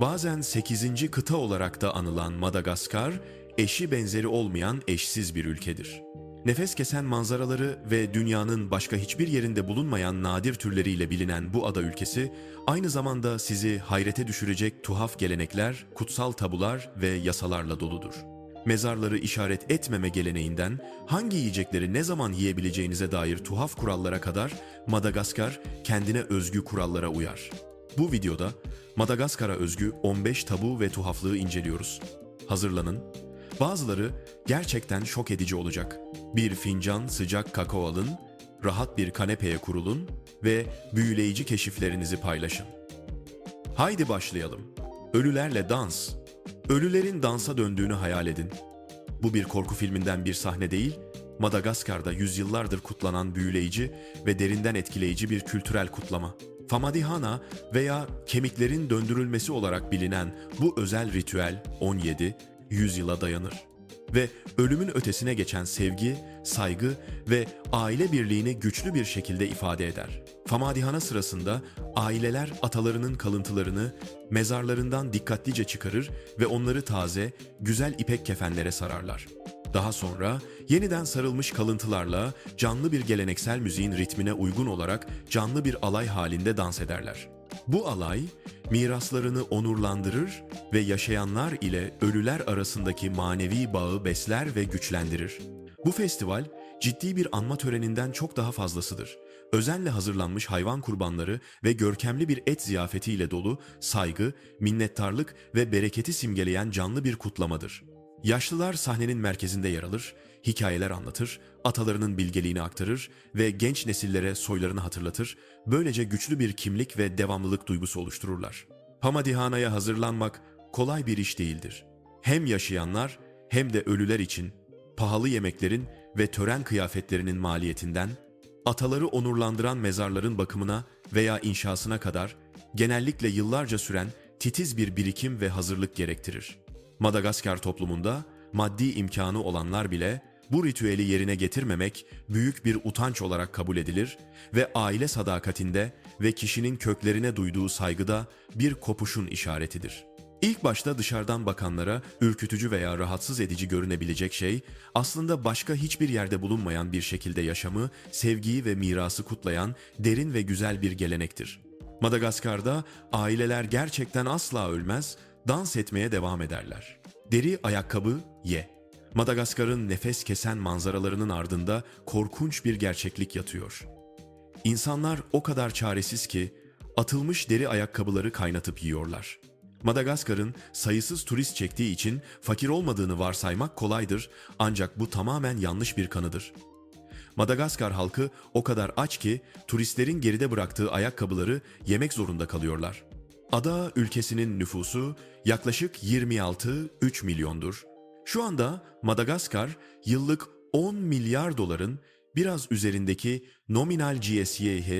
Bazen 8. kıta olarak da anılan Madagaskar, eşi benzeri olmayan eşsiz bir ülkedir. Nefes kesen manzaraları ve dünyanın başka hiçbir yerinde bulunmayan nadir türleriyle bilinen bu ada ülkesi, aynı zamanda sizi hayrete düşürecek tuhaf gelenekler, kutsal tabular ve yasalarla doludur. Mezarları işaret etmeme geleneğinden hangi yiyecekleri ne zaman yiyebileceğinize dair tuhaf kurallara kadar Madagaskar kendine özgü kurallara uyar. Bu videoda Madagaskar'a özgü 15 tabu ve tuhaflığı inceliyoruz. Hazırlanın. Bazıları gerçekten şok edici olacak. Bir fincan sıcak kakao alın, rahat bir kanepeye kurulun ve büyüleyici keşiflerinizi paylaşın. Haydi başlayalım. Ölülerle dans. Ölülerin dansa döndüğünü hayal edin. Bu bir korku filminden bir sahne değil, Madagaskar'da yüzyıllardır kutlanan büyüleyici ve derinden etkileyici bir kültürel kutlama. Famadihana veya kemiklerin döndürülmesi olarak bilinen bu özel ritüel 17 yüzyıla dayanır ve ölümün ötesine geçen sevgi, saygı ve aile birliğini güçlü bir şekilde ifade eder. Famadihana sırasında aileler atalarının kalıntılarını mezarlarından dikkatlice çıkarır ve onları taze, güzel ipek kefenlere sararlar. Daha sonra yeniden sarılmış kalıntılarla canlı bir geleneksel müziğin ritmine uygun olarak canlı bir alay halinde dans ederler. Bu alay miraslarını onurlandırır ve yaşayanlar ile ölüler arasındaki manevi bağı besler ve güçlendirir. Bu festival ciddi bir anma töreninden çok daha fazlasıdır. Özenle hazırlanmış hayvan kurbanları ve görkemli bir et ziyafetiyle dolu saygı, minnettarlık ve bereketi simgeleyen canlı bir kutlamadır. Yaşlılar sahnenin merkezinde yer alır, hikayeler anlatır, atalarının bilgeliğini aktarır ve genç nesillere soylarını hatırlatır, böylece güçlü bir kimlik ve devamlılık duygusu oluştururlar. Pamadihana'ya hazırlanmak kolay bir iş değildir. Hem yaşayanlar hem de ölüler için pahalı yemeklerin ve tören kıyafetlerinin maliyetinden, ataları onurlandıran mezarların bakımına veya inşasına kadar genellikle yıllarca süren titiz bir birikim ve hazırlık gerektirir. Madagaskar toplumunda maddi imkanı olanlar bile bu ritüeli yerine getirmemek büyük bir utanç olarak kabul edilir ve aile sadakatinde ve kişinin köklerine duyduğu saygıda bir kopuşun işaretidir. İlk başta dışarıdan bakanlara ürkütücü veya rahatsız edici görünebilecek şey, aslında başka hiçbir yerde bulunmayan bir şekilde yaşamı, sevgiyi ve mirası kutlayan derin ve güzel bir gelenektir. Madagaskar'da aileler gerçekten asla ölmez, dans etmeye devam ederler. Deri ayakkabı ye. Madagaskar'ın nefes kesen manzaralarının ardında korkunç bir gerçeklik yatıyor. İnsanlar o kadar çaresiz ki atılmış deri ayakkabıları kaynatıp yiyorlar. Madagaskar'ın sayısız turist çektiği için fakir olmadığını varsaymak kolaydır ancak bu tamamen yanlış bir kanıdır. Madagaskar halkı o kadar aç ki turistlerin geride bıraktığı ayakkabıları yemek zorunda kalıyorlar. Ada ülkesinin nüfusu yaklaşık 26-3 milyondur. Şu anda Madagaskar yıllık 10 milyar doların biraz üzerindeki nominal GSYH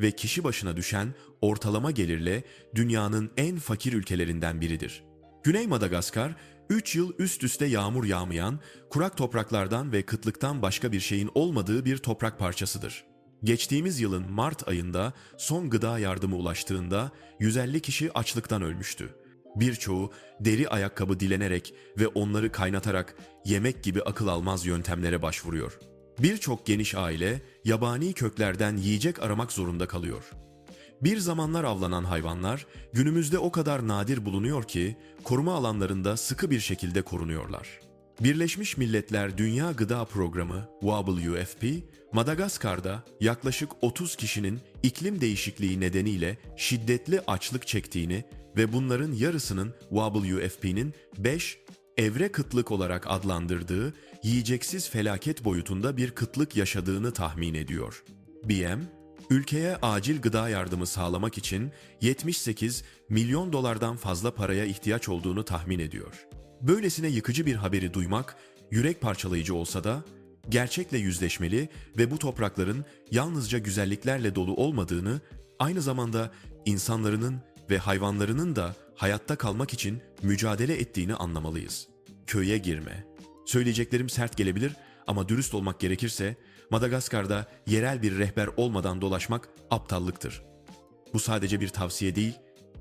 ve kişi başına düşen ortalama gelirle dünyanın en fakir ülkelerinden biridir. Güney Madagaskar 3 yıl üst üste yağmur yağmayan, kurak topraklardan ve kıtlıktan başka bir şeyin olmadığı bir toprak parçasıdır. Geçtiğimiz yılın Mart ayında son gıda yardımı ulaştığında 150 kişi açlıktan ölmüştü. Birçoğu deri ayakkabı dilenerek ve onları kaynatarak yemek gibi akıl almaz yöntemlere başvuruyor. Birçok geniş aile yabani köklerden yiyecek aramak zorunda kalıyor. Bir zamanlar avlanan hayvanlar günümüzde o kadar nadir bulunuyor ki koruma alanlarında sıkı bir şekilde korunuyorlar. Birleşmiş Milletler Dünya Gıda Programı WFP, Madagaskar'da yaklaşık 30 kişinin iklim değişikliği nedeniyle şiddetli açlık çektiğini ve bunların yarısının WFP'nin 5 evre kıtlık olarak adlandırdığı yiyeceksiz felaket boyutunda bir kıtlık yaşadığını tahmin ediyor. BM, ülkeye acil gıda yardımı sağlamak için 78 milyon dolardan fazla paraya ihtiyaç olduğunu tahmin ediyor. Böylesine yıkıcı bir haberi duymak yürek parçalayıcı olsa da gerçekle yüzleşmeli ve bu toprakların yalnızca güzelliklerle dolu olmadığını, aynı zamanda insanlarının ve hayvanlarının da hayatta kalmak için mücadele ettiğini anlamalıyız. Köye girme. Söyleyeceklerim sert gelebilir ama dürüst olmak gerekirse Madagaskar'da yerel bir rehber olmadan dolaşmak aptallıktır. Bu sadece bir tavsiye değil,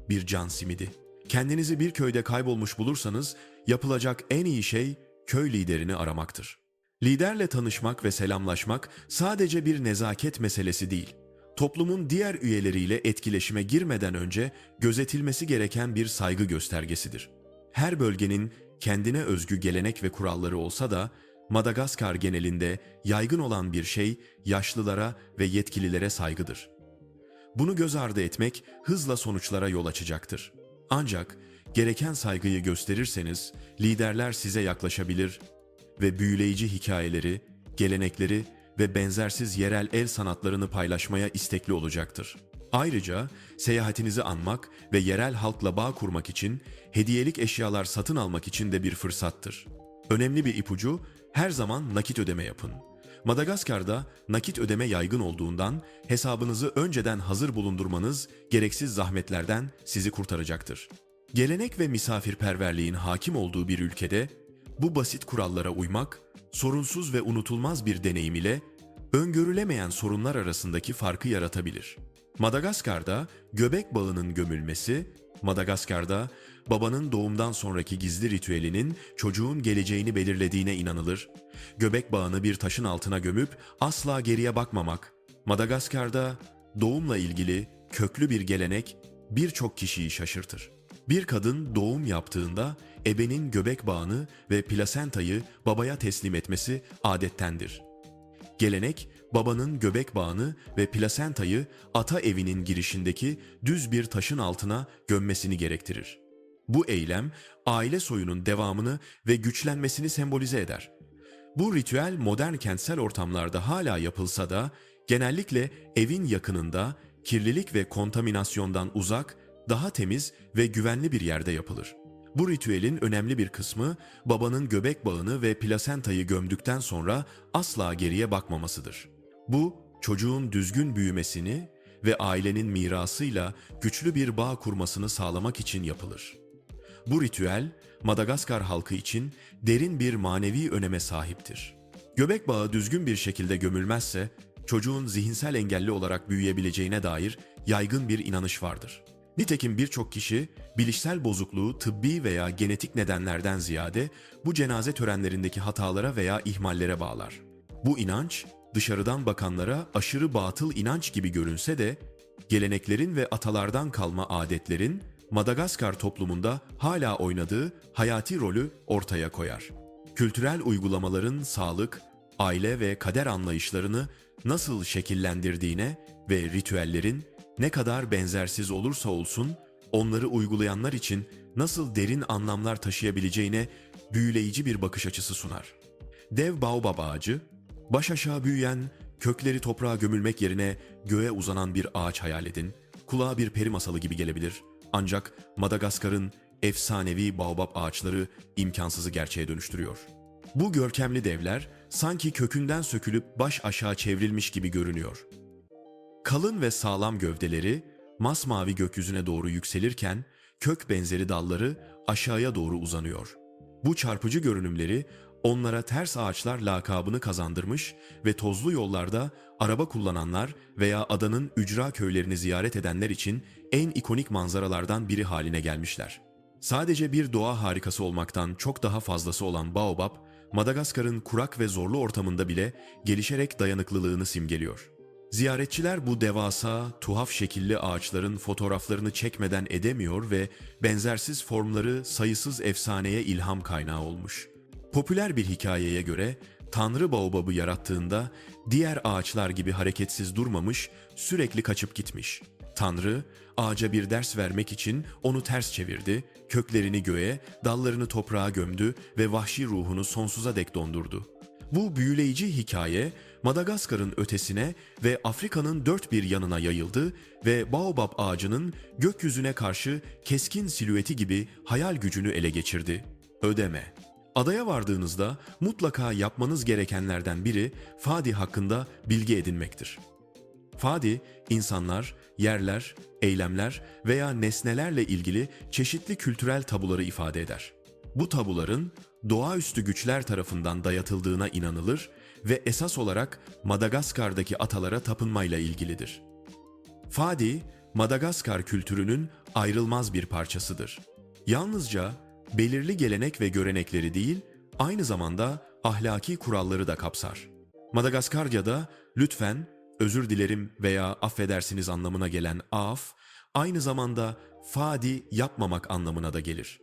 bir can simidi. Kendinizi bir köyde kaybolmuş bulursanız yapılacak en iyi şey köy liderini aramaktır. Liderle tanışmak ve selamlaşmak sadece bir nezaket meselesi değil. Toplumun diğer üyeleriyle etkileşime girmeden önce gözetilmesi gereken bir saygı göstergesidir. Her bölgenin kendine özgü gelenek ve kuralları olsa da Madagaskar genelinde yaygın olan bir şey yaşlılara ve yetkililere saygıdır. Bunu göz ardı etmek hızla sonuçlara yol açacaktır. Ancak gereken saygıyı gösterirseniz liderler size yaklaşabilir ve büyüleyici hikayeleri, gelenekleri ve benzersiz yerel el sanatlarını paylaşmaya istekli olacaktır. Ayrıca seyahatinizi anmak ve yerel halkla bağ kurmak için hediyelik eşyalar satın almak için de bir fırsattır. Önemli bir ipucu her zaman nakit ödeme yapın. Madagaskar'da nakit ödeme yaygın olduğundan hesabınızı önceden hazır bulundurmanız gereksiz zahmetlerden sizi kurtaracaktır. Gelenek ve misafirperverliğin hakim olduğu bir ülkede bu basit kurallara uymak, sorunsuz ve unutulmaz bir deneyim ile öngörülemeyen sorunlar arasındaki farkı yaratabilir. Madagaskar'da göbek bağının gömülmesi, Madagaskar'da babanın doğumdan sonraki gizli ritüelinin çocuğun geleceğini belirlediğine inanılır. Göbek bağını bir taşın altına gömüp asla geriye bakmamak. Madagaskar'da doğumla ilgili köklü bir gelenek birçok kişiyi şaşırtır. Bir kadın doğum yaptığında ebenin göbek bağını ve plasentayı babaya teslim etmesi adettendir. Gelenek, babanın göbek bağını ve plasentayı ata evinin girişindeki düz bir taşın altına gömmesini gerektirir. Bu eylem, aile soyunun devamını ve güçlenmesini sembolize eder. Bu ritüel modern kentsel ortamlarda hala yapılsa da, genellikle evin yakınında, kirlilik ve kontaminasyondan uzak, daha temiz ve güvenli bir yerde yapılır. Bu ritüelin önemli bir kısmı babanın göbek bağını ve plasentayı gömdükten sonra asla geriye bakmamasıdır. Bu çocuğun düzgün büyümesini ve ailenin mirasıyla güçlü bir bağ kurmasını sağlamak için yapılır. Bu ritüel Madagaskar halkı için derin bir manevi öneme sahiptir. Göbek bağı düzgün bir şekilde gömülmezse çocuğun zihinsel engelli olarak büyüyebileceğine dair yaygın bir inanış vardır. Nitekim birçok kişi bilişsel bozukluğu tıbbi veya genetik nedenlerden ziyade bu cenaze törenlerindeki hatalara veya ihmallere bağlar. Bu inanç dışarıdan bakanlara aşırı batıl inanç gibi görünse de geleneklerin ve atalardan kalma adetlerin Madagaskar toplumunda hala oynadığı hayati rolü ortaya koyar. Kültürel uygulamaların sağlık, aile ve kader anlayışlarını nasıl şekillendirdiğine ve ritüellerin ne kadar benzersiz olursa olsun onları uygulayanlar için nasıl derin anlamlar taşıyabileceğine büyüleyici bir bakış açısı sunar. Dev baobab ağacı, baş aşağı büyüyen, kökleri toprağa gömülmek yerine göğe uzanan bir ağaç hayal edin. Kulağa bir peri masalı gibi gelebilir. Ancak Madagaskar'ın efsanevi baobab ağaçları imkansızı gerçeğe dönüştürüyor. Bu görkemli devler sanki kökünden sökülüp baş aşağı çevrilmiş gibi görünüyor. Kalın ve sağlam gövdeleri masmavi gökyüzüne doğru yükselirken kök benzeri dalları aşağıya doğru uzanıyor. Bu çarpıcı görünümleri onlara ters ağaçlar lakabını kazandırmış ve tozlu yollarda araba kullananlar veya adanın ücra köylerini ziyaret edenler için en ikonik manzaralardan biri haline gelmişler. Sadece bir doğa harikası olmaktan çok daha fazlası olan Baobab, Madagaskar'ın kurak ve zorlu ortamında bile gelişerek dayanıklılığını simgeliyor. Ziyaretçiler bu devasa, tuhaf şekilli ağaçların fotoğraflarını çekmeden edemiyor ve benzersiz formları sayısız efsaneye ilham kaynağı olmuş. Popüler bir hikayeye göre Tanrı baobabı yarattığında diğer ağaçlar gibi hareketsiz durmamış, sürekli kaçıp gitmiş. Tanrı ağaca bir ders vermek için onu ters çevirdi, köklerini göğe, dallarını toprağa gömdü ve vahşi ruhunu sonsuza dek dondurdu. Bu büyüleyici hikaye Madagaskar'ın ötesine ve Afrika'nın dört bir yanına yayıldı ve baobab ağacının gökyüzüne karşı keskin silüeti gibi hayal gücünü ele geçirdi. Ödeme. Adaya vardığınızda mutlaka yapmanız gerekenlerden biri Fadi hakkında bilgi edinmektir. Fadi, insanlar, yerler, eylemler veya nesnelerle ilgili çeşitli kültürel tabuları ifade eder. Bu tabuların doğaüstü güçler tarafından dayatıldığına inanılır ve esas olarak Madagaskar'daki atalara tapınmayla ilgilidir. Fadi, Madagaskar kültürünün ayrılmaz bir parçasıdır. Yalnızca belirli gelenek ve görenekleri değil, aynı zamanda ahlaki kuralları da kapsar. Madagaskarca'da lütfen, özür dilerim veya affedersiniz anlamına gelen af, aynı zamanda fadi yapmamak anlamına da gelir.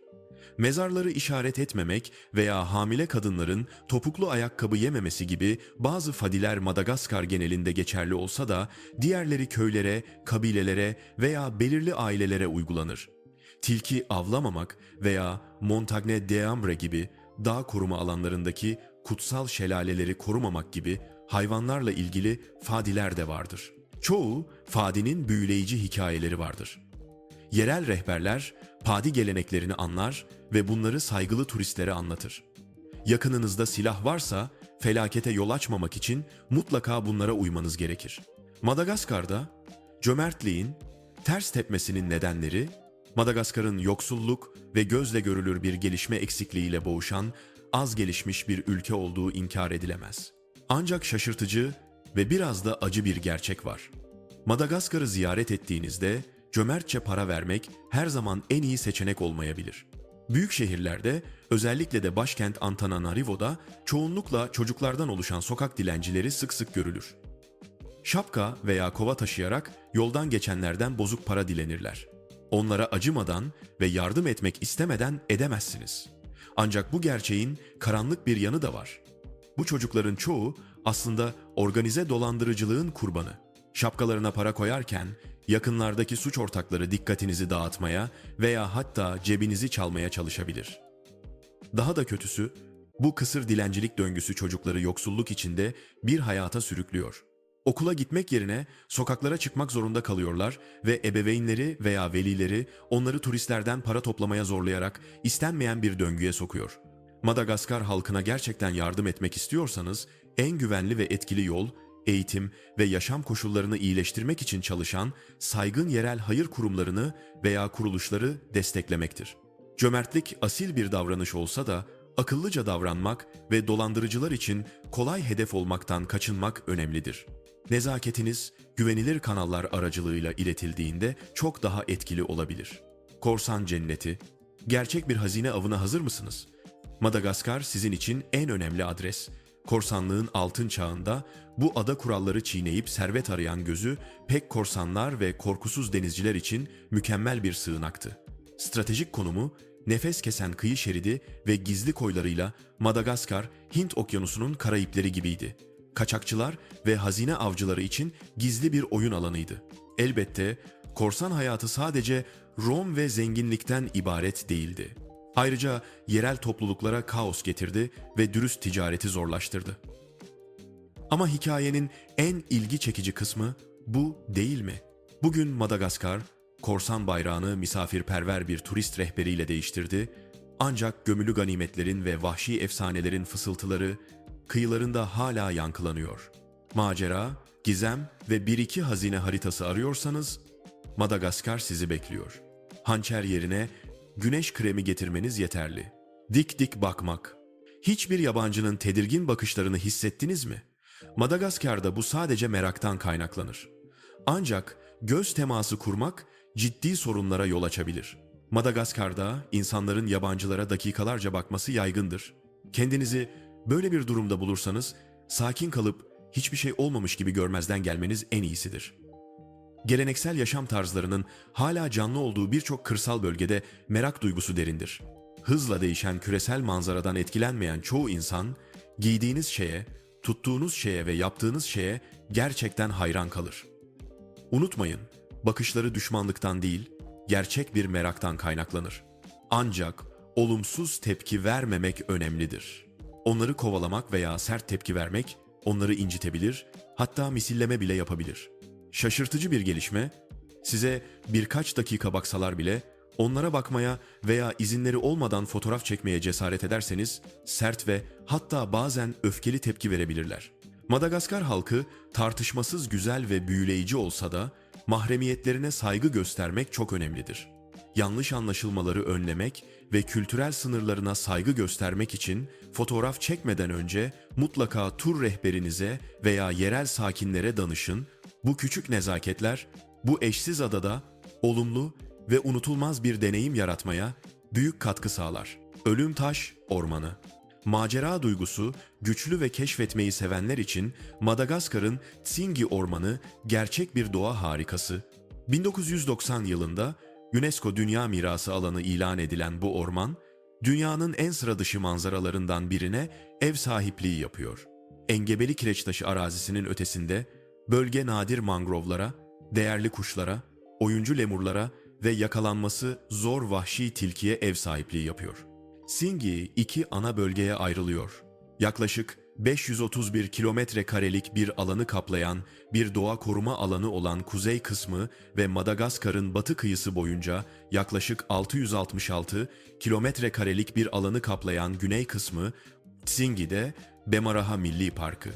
Mezarları işaret etmemek veya hamile kadınların topuklu ayakkabı yememesi gibi bazı fadiler Madagaskar genelinde geçerli olsa da diğerleri köylere, kabilelere veya belirli ailelere uygulanır. Tilki avlamamak veya Montagne de Ambre gibi dağ koruma alanlarındaki kutsal şelaleleri korumamak gibi hayvanlarla ilgili fadiler de vardır. Çoğu fadinin büyüleyici hikayeleri vardır. Yerel rehberler padi geleneklerini anlar ve bunları saygılı turistlere anlatır. Yakınınızda silah varsa felakete yol açmamak için mutlaka bunlara uymanız gerekir. Madagaskar'da cömertliğin ters tepmesinin nedenleri Madagaskar'ın yoksulluk ve gözle görülür bir gelişme eksikliğiyle boğuşan az gelişmiş bir ülke olduğu inkar edilemez. Ancak şaşırtıcı ve biraz da acı bir gerçek var. Madagaskar'ı ziyaret ettiğinizde cömertçe para vermek her zaman en iyi seçenek olmayabilir. Büyük şehirlerde, özellikle de başkent Antananarivo'da çoğunlukla çocuklardan oluşan sokak dilencileri sık sık görülür. Şapka veya kova taşıyarak yoldan geçenlerden bozuk para dilenirler. Onlara acımadan ve yardım etmek istemeden edemezsiniz. Ancak bu gerçeğin karanlık bir yanı da var. Bu çocukların çoğu aslında organize dolandırıcılığın kurbanı. Şapkalarına para koyarken yakınlardaki suç ortakları dikkatinizi dağıtmaya veya hatta cebinizi çalmaya çalışabilir. Daha da kötüsü, bu kısır dilencilik döngüsü çocukları yoksulluk içinde bir hayata sürüklüyor. Okula gitmek yerine sokaklara çıkmak zorunda kalıyorlar ve ebeveynleri veya velileri onları turistlerden para toplamaya zorlayarak istenmeyen bir döngüye sokuyor. Madagaskar halkına gerçekten yardım etmek istiyorsanız en güvenli ve etkili yol eğitim ve yaşam koşullarını iyileştirmek için çalışan saygın yerel hayır kurumlarını veya kuruluşları desteklemektir. Cömertlik asil bir davranış olsa da akıllıca davranmak ve dolandırıcılar için kolay hedef olmaktan kaçınmak önemlidir. Nezaketiniz güvenilir kanallar aracılığıyla iletildiğinde çok daha etkili olabilir. Korsan cenneti, gerçek bir hazine avına hazır mısınız? Madagaskar sizin için en önemli adres. Korsanlığın altın çağında bu ada kuralları çiğneyip servet arayan gözü pek korsanlar ve korkusuz denizciler için mükemmel bir sığınaktı. Stratejik konumu nefes kesen kıyı şeridi ve gizli koylarıyla Madagaskar, Hint okyanusunun Karayipleri gibiydi. Kaçakçılar ve hazine avcıları için gizli bir oyun alanıydı. Elbette korsan hayatı sadece rom ve zenginlikten ibaret değildi. Ayrıca yerel topluluklara kaos getirdi ve dürüst ticareti zorlaştırdı. Ama hikayenin en ilgi çekici kısmı bu değil mi? Bugün Madagaskar, korsan bayrağını misafirperver bir turist rehberiyle değiştirdi. Ancak gömülü ganimetlerin ve vahşi efsanelerin fısıltıları kıyılarında hala yankılanıyor. Macera, gizem ve bir iki hazine haritası arıyorsanız Madagaskar sizi bekliyor. Hançer yerine güneş kremi getirmeniz yeterli. Dik dik bakmak. Hiçbir yabancının tedirgin bakışlarını hissettiniz mi? Madagaskar'da bu sadece meraktan kaynaklanır. Ancak göz teması kurmak ciddi sorunlara yol açabilir. Madagaskar'da insanların yabancılara dakikalarca bakması yaygındır. Kendinizi böyle bir durumda bulursanız sakin kalıp hiçbir şey olmamış gibi görmezden gelmeniz en iyisidir. Geleneksel yaşam tarzlarının hala canlı olduğu birçok kırsal bölgede merak duygusu derindir. Hızla değişen küresel manzaradan etkilenmeyen çoğu insan giydiğiniz şeye, tuttuğunuz şeye ve yaptığınız şeye gerçekten hayran kalır. Unutmayın, bakışları düşmanlıktan değil, gerçek bir meraktan kaynaklanır. Ancak olumsuz tepki vermemek önemlidir. Onları kovalamak veya sert tepki vermek onları incitebilir, hatta misilleme bile yapabilir. Şaşırtıcı bir gelişme, size birkaç dakika baksalar bile onlara bakmaya veya izinleri olmadan fotoğraf çekmeye cesaret ederseniz sert ve hatta bazen öfkeli tepki verebilirler. Madagaskar halkı tartışmasız güzel ve büyüleyici olsa da mahremiyetlerine saygı göstermek çok önemlidir. Yanlış anlaşılmaları önlemek ve kültürel sınırlarına saygı göstermek için fotoğraf çekmeden önce mutlaka tur rehberinize veya yerel sakinlere danışın. Bu küçük nezaketler bu eşsiz adada olumlu ve unutulmaz bir deneyim yaratmaya, büyük katkı sağlar. Ölüm Taş Ormanı Macera duygusu, güçlü ve keşfetmeyi sevenler için Madagaskar'ın Tsingi Ormanı gerçek bir doğa harikası. 1990 yılında UNESCO Dünya Mirası alanı ilan edilen bu orman, dünyanın en sıra dışı manzaralarından birine ev sahipliği yapıyor. Engebeli kireçtaşı arazisinin ötesinde bölge nadir mangrovlara, değerli kuşlara, oyuncu lemurlara ve yakalanması zor vahşi tilkiye ev sahipliği yapıyor. Singi iki ana bölgeye ayrılıyor. Yaklaşık 531 kilometre karelik bir alanı kaplayan bir doğa koruma alanı olan kuzey kısmı ve Madagaskar'ın batı kıyısı boyunca yaklaşık 666 kilometre karelik bir alanı kaplayan güney kısmı Tsingi'de Bemaraha Milli Parkı.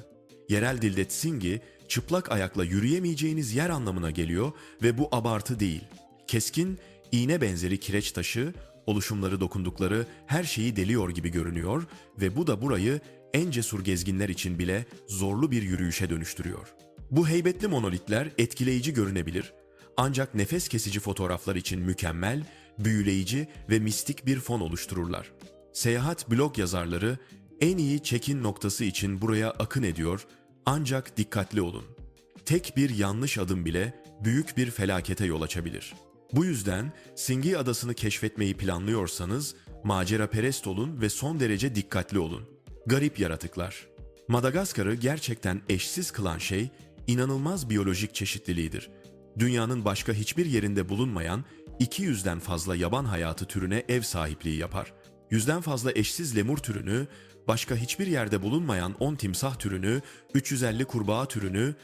Yerel dilde Tsingi, çıplak ayakla yürüyemeyeceğiniz yer anlamına geliyor ve bu abartı değil. Keskin, iğne benzeri kireç taşı, oluşumları dokundukları her şeyi deliyor gibi görünüyor ve bu da burayı en cesur gezginler için bile zorlu bir yürüyüşe dönüştürüyor. Bu heybetli monolitler etkileyici görünebilir ancak nefes kesici fotoğraflar için mükemmel, büyüleyici ve mistik bir fon oluştururlar. Seyahat blog yazarları en iyi check-in noktası için buraya akın ediyor ancak dikkatli olun. Tek bir yanlış adım bile büyük bir felakete yol açabilir. Bu yüzden Singi Adası'nı keşfetmeyi planlıyorsanız macera perest olun ve son derece dikkatli olun. Garip yaratıklar. Madagaskar'ı gerçekten eşsiz kılan şey inanılmaz biyolojik çeşitliliğidir. Dünyanın başka hiçbir yerinde bulunmayan 200'den fazla yaban hayatı türüne ev sahipliği yapar. Yüzden fazla eşsiz lemur türünü, başka hiçbir yerde bulunmayan 10 timsah türünü, 350 kurbağa türünü,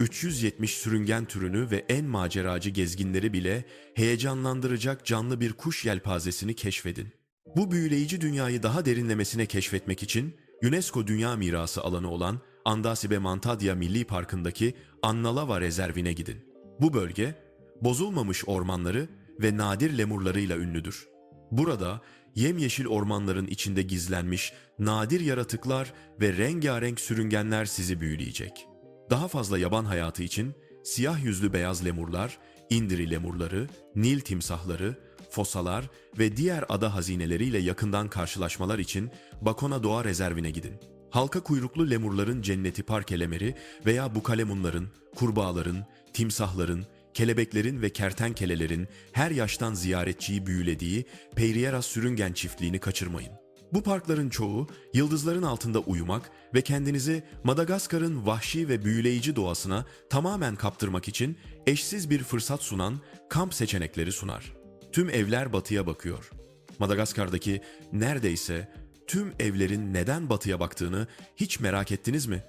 370 sürüngen türünü ve en maceracı gezginleri bile heyecanlandıracak canlı bir kuş yelpazesini keşfedin. Bu büyüleyici dünyayı daha derinlemesine keşfetmek için UNESCO Dünya Mirası alanı olan Andasibe Mantadya Milli Parkı'ndaki Annalava Rezervine gidin. Bu bölge, bozulmamış ormanları ve nadir lemurlarıyla ünlüdür. Burada yemyeşil ormanların içinde gizlenmiş nadir yaratıklar ve rengarenk sürüngenler sizi büyüleyecek. Daha fazla yaban hayatı için siyah yüzlü beyaz lemurlar, indiri lemurları, nil timsahları, fosalar ve diğer ada hazineleriyle yakından karşılaşmalar için Bakona Doğa Rezervine gidin. Halka kuyruklu lemurların cenneti park elemeri veya bukalemunların, kurbağaların, timsahların, kelebeklerin ve kertenkelelerin her yaştan ziyaretçiyi büyülediği Peyrieras Sürüngen çiftliğini kaçırmayın. Bu parkların çoğu yıldızların altında uyumak ve kendinizi Madagaskar'ın vahşi ve büyüleyici doğasına tamamen kaptırmak için eşsiz bir fırsat sunan kamp seçenekleri sunar. Tüm evler batıya bakıyor. Madagaskar'daki neredeyse tüm evlerin neden batıya baktığını hiç merak ettiniz mi?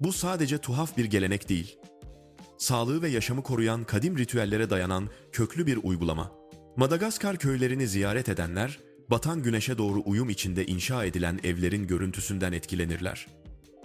Bu sadece tuhaf bir gelenek değil. Sağlığı ve yaşamı koruyan kadim ritüellere dayanan köklü bir uygulama. Madagaskar köylerini ziyaret edenler, batan güneşe doğru uyum içinde inşa edilen evlerin görüntüsünden etkilenirler.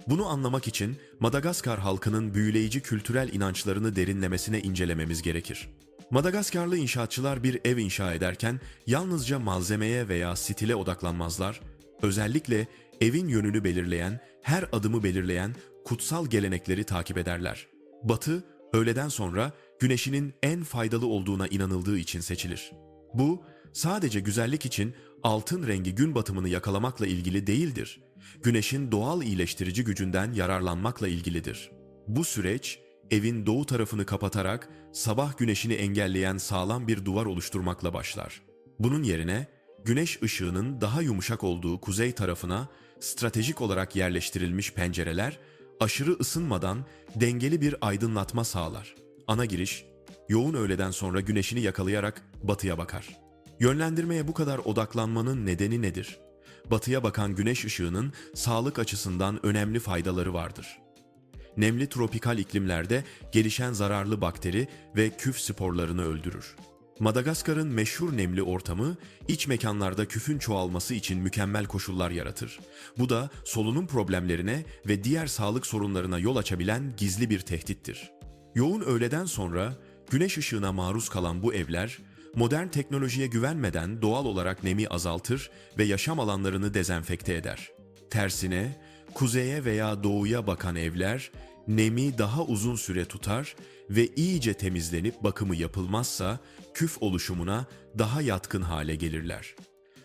Bunu anlamak için Madagaskar halkının büyüleyici kültürel inançlarını derinlemesine incelememiz gerekir. Madagaskarlı inşaatçılar bir ev inşa ederken yalnızca malzemeye veya stile odaklanmazlar, özellikle evin yönünü belirleyen, her adımı belirleyen kutsal gelenekleri takip ederler. Batı, öğleden sonra güneşinin en faydalı olduğuna inanıldığı için seçilir. Bu, sadece güzellik için altın rengi gün batımını yakalamakla ilgili değildir. Güneşin doğal iyileştirici gücünden yararlanmakla ilgilidir. Bu süreç, evin doğu tarafını kapatarak sabah güneşini engelleyen sağlam bir duvar oluşturmakla başlar. Bunun yerine güneş ışığının daha yumuşak olduğu kuzey tarafına stratejik olarak yerleştirilmiş pencereler aşırı ısınmadan dengeli bir aydınlatma sağlar. Ana giriş, yoğun öğleden sonra güneşini yakalayarak batıya bakar. Yönlendirmeye bu kadar odaklanmanın nedeni nedir? Batıya bakan güneş ışığının sağlık açısından önemli faydaları vardır. Nemli tropikal iklimlerde gelişen zararlı bakteri ve küf sporlarını öldürür. Madagaskar'ın meşhur nemli ortamı iç mekanlarda küfün çoğalması için mükemmel koşullar yaratır. Bu da solunum problemlerine ve diğer sağlık sorunlarına yol açabilen gizli bir tehdittir. Yoğun öğleden sonra güneş ışığına maruz kalan bu evler modern teknolojiye güvenmeden doğal olarak nemi azaltır ve yaşam alanlarını dezenfekte eder. Tersine kuzeye veya doğuya bakan evler nemi daha uzun süre tutar ve iyice temizlenip bakımı yapılmazsa küf oluşumuna daha yatkın hale gelirler.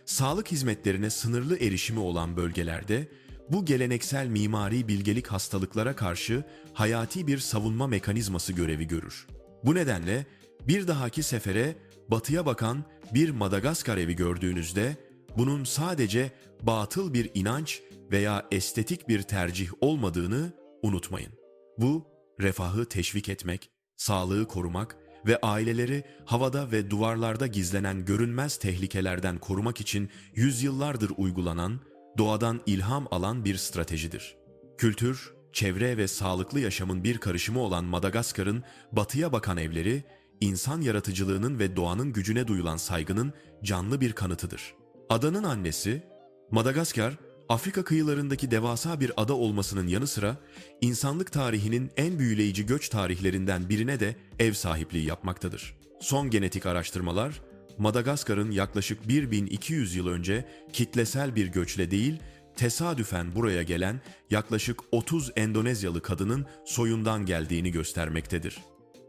sağlık hizmetlerine sınırlı erişimi olan bölgelerde bu geleneksel mimari bilgelik hastalıklara karşı hayati bir savunma mekanizması görevi görür. Bu nedenle bir dahaki sefere batıya bakan bir Madagaskar evi gördüğünüzde bunun sadece batıl bir inanç veya estetik bir tercih olmadığını unutmayın. Bu refahı teşvik etmek, sağlığı korumak ve aileleri havada ve duvarlarda gizlenen görünmez tehlikelerden korumak için yüzyıllardır uygulanan, doğadan ilham alan bir stratejidir. Kültür, çevre ve sağlıklı yaşamın bir karışımı olan Madagaskar'ın batıya bakan evleri, insan yaratıcılığının ve doğanın gücüne duyulan saygının canlı bir kanıtıdır. Adanın annesi, Madagaskar, Afrika kıyılarındaki devasa bir ada olmasının yanı sıra insanlık tarihinin en büyüleyici göç tarihlerinden birine de ev sahipliği yapmaktadır. Son genetik araştırmalar, Madagaskar'ın yaklaşık 1200 yıl önce kitlesel bir göçle değil, tesadüfen buraya gelen yaklaşık 30 Endonezyalı kadının soyundan geldiğini göstermektedir.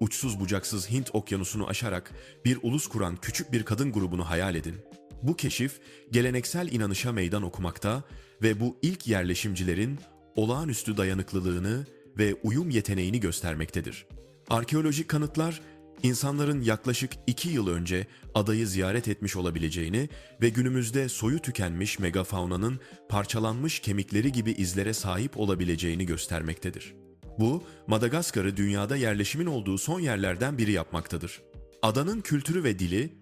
Uçsuz bucaksız Hint okyanusunu aşarak bir ulus kuran küçük bir kadın grubunu hayal edin. Bu keşif geleneksel inanışa meydan okumakta ve bu ilk yerleşimcilerin olağanüstü dayanıklılığını ve uyum yeteneğini göstermektedir. Arkeolojik kanıtlar insanların yaklaşık iki yıl önce adayı ziyaret etmiş olabileceğini ve günümüzde soyu tükenmiş megafaunanın parçalanmış kemikleri gibi izlere sahip olabileceğini göstermektedir. Bu, Madagaskar'ı dünyada yerleşimin olduğu son yerlerden biri yapmaktadır. Adanın kültürü ve dili,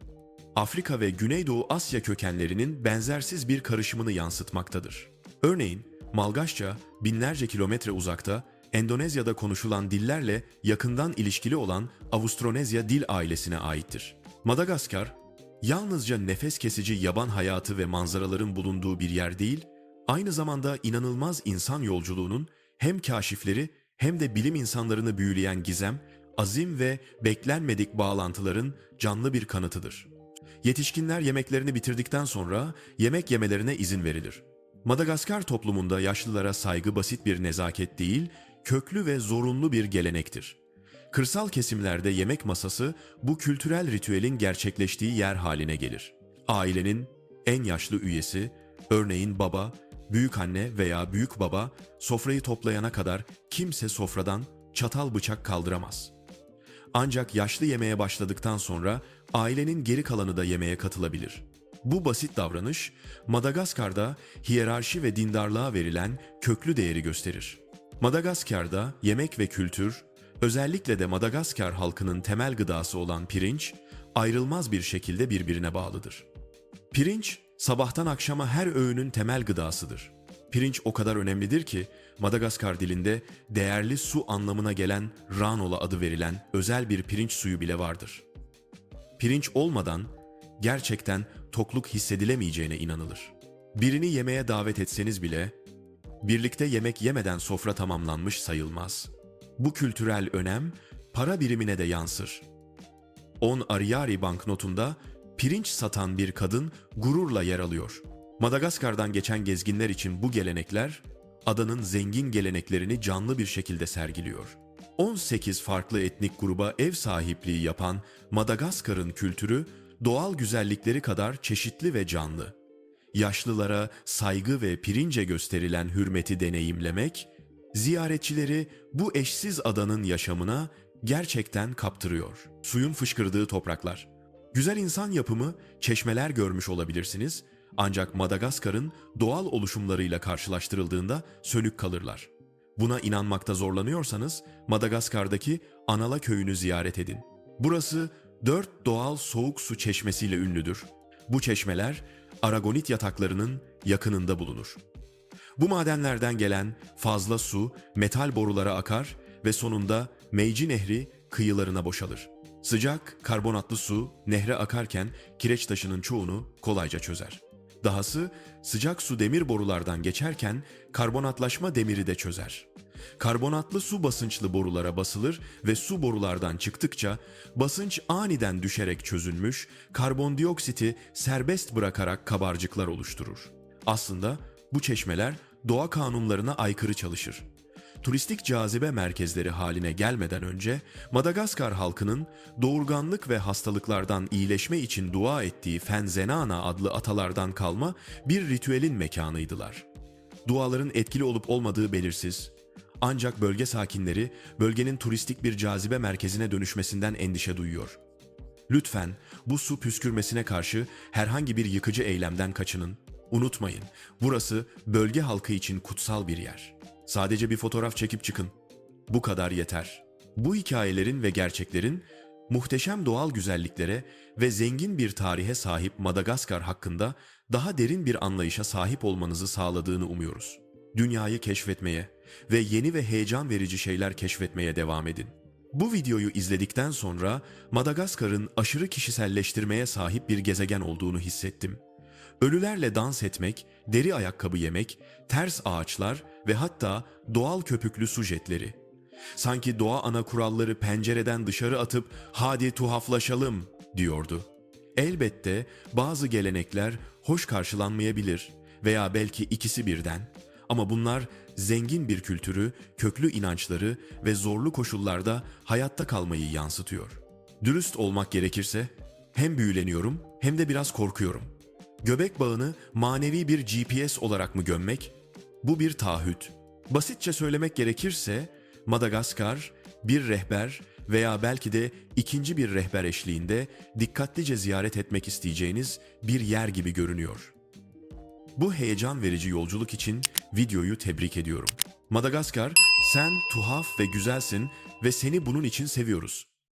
Afrika ve Güneydoğu Asya kökenlerinin benzersiz bir karışımını yansıtmaktadır. Örneğin, Malgaçça binlerce kilometre uzakta Endonezya'da konuşulan dillerle yakından ilişkili olan Avustronezya dil ailesine aittir. Madagaskar, yalnızca nefes kesici yaban hayatı ve manzaraların bulunduğu bir yer değil, aynı zamanda inanılmaz insan yolculuğunun hem kaşifleri hem de bilim insanlarını büyüleyen gizem, azim ve beklenmedik bağlantıların canlı bir kanıtıdır. Yetişkinler yemeklerini bitirdikten sonra yemek yemelerine izin verilir. Madagaskar toplumunda yaşlılara saygı basit bir nezaket değil, köklü ve zorunlu bir gelenektir. Kırsal kesimlerde yemek masası bu kültürel ritüelin gerçekleştiği yer haline gelir. Ailenin en yaşlı üyesi, örneğin baba, büyük anne veya büyük baba sofrayı toplayana kadar kimse sofradan çatal bıçak kaldıramaz. Ancak yaşlı yemeye başladıktan sonra ailenin geri kalanı da yemeğe katılabilir. Bu basit davranış Madagaskar'da hiyerarşi ve dindarlığa verilen köklü değeri gösterir. Madagaskar'da yemek ve kültür, özellikle de Madagaskar halkının temel gıdası olan pirinç, ayrılmaz bir şekilde birbirine bağlıdır. Pirinç, sabahtan akşama her öğünün temel gıdasıdır. Pirinç o kadar önemlidir ki Madagaskar dilinde değerli su anlamına gelen ranola adı verilen özel bir pirinç suyu bile vardır. Pirinç olmadan gerçekten tokluk hissedilemeyeceğine inanılır. Birini yemeğe davet etseniz bile birlikte yemek yemeden sofra tamamlanmış sayılmaz. Bu kültürel önem para birimine de yansır. 10 Ariari banknotunda pirinç satan bir kadın gururla yer alıyor. Madagaskar'dan geçen gezginler için bu gelenekler adanın zengin geleneklerini canlı bir şekilde sergiliyor. 18 farklı etnik gruba ev sahipliği yapan Madagaskar'ın kültürü doğal güzellikleri kadar çeşitli ve canlı. Yaşlılara saygı ve pirince gösterilen hürmeti deneyimlemek, ziyaretçileri bu eşsiz adanın yaşamına gerçekten kaptırıyor. Suyun fışkırdığı topraklar. Güzel insan yapımı çeşmeler görmüş olabilirsiniz ancak Madagaskar'ın doğal oluşumlarıyla karşılaştırıldığında sönük kalırlar. Buna inanmakta zorlanıyorsanız Madagaskar'daki Anala köyünü ziyaret edin. Burası dört doğal soğuk su çeşmesiyle ünlüdür. Bu çeşmeler Aragonit yataklarının yakınında bulunur. Bu madenlerden gelen fazla su metal borulara akar ve sonunda Meiji Nehri kıyılarına boşalır. Sıcak, karbonatlı su nehre akarken kireç taşının çoğunu kolayca çözer. Dahası sıcak su demir borulardan geçerken karbonatlaşma demiri de çözer. Karbonatlı su basınçlı borulara basılır ve su borulardan çıktıkça basınç aniden düşerek çözülmüş, karbondioksiti serbest bırakarak kabarcıklar oluşturur. Aslında bu çeşmeler doğa kanunlarına aykırı çalışır. Turistik cazibe merkezleri haline gelmeden önce Madagaskar halkının doğurganlık ve hastalıklardan iyileşme için dua ettiği Fenzenana adlı atalardan kalma bir ritüelin mekanıydılar. Duaların etkili olup olmadığı belirsiz. Ancak bölge sakinleri bölgenin turistik bir cazibe merkezine dönüşmesinden endişe duyuyor. Lütfen bu su püskürmesine karşı herhangi bir yıkıcı eylemden kaçının. Unutmayın, burası bölge halkı için kutsal bir yer. Sadece bir fotoğraf çekip çıkın. Bu kadar yeter. Bu hikayelerin ve gerçeklerin muhteşem doğal güzelliklere ve zengin bir tarihe sahip Madagaskar hakkında daha derin bir anlayışa sahip olmanızı sağladığını umuyoruz. Dünyayı keşfetmeye ve yeni ve heyecan verici şeyler keşfetmeye devam edin. Bu videoyu izledikten sonra Madagaskar'ın aşırı kişiselleştirmeye sahip bir gezegen olduğunu hissettim. Ölülerle dans etmek, deri ayakkabı yemek, ters ağaçlar ve hatta doğal köpüklü su jetleri. Sanki doğa ana kuralları pencereden dışarı atıp hadi tuhaflaşalım diyordu. Elbette bazı gelenekler hoş karşılanmayabilir veya belki ikisi birden. Ama bunlar zengin bir kültürü, köklü inançları ve zorlu koşullarda hayatta kalmayı yansıtıyor. Dürüst olmak gerekirse hem büyüleniyorum hem de biraz korkuyorum. Göbek bağını manevi bir GPS olarak mı gömmek? Bu bir taahhüt. Basitçe söylemek gerekirse Madagaskar bir rehber veya belki de ikinci bir rehber eşliğinde dikkatlice ziyaret etmek isteyeceğiniz bir yer gibi görünüyor. Bu heyecan verici yolculuk için videoyu tebrik ediyorum. Madagaskar, sen tuhaf ve güzelsin ve seni bunun için seviyoruz.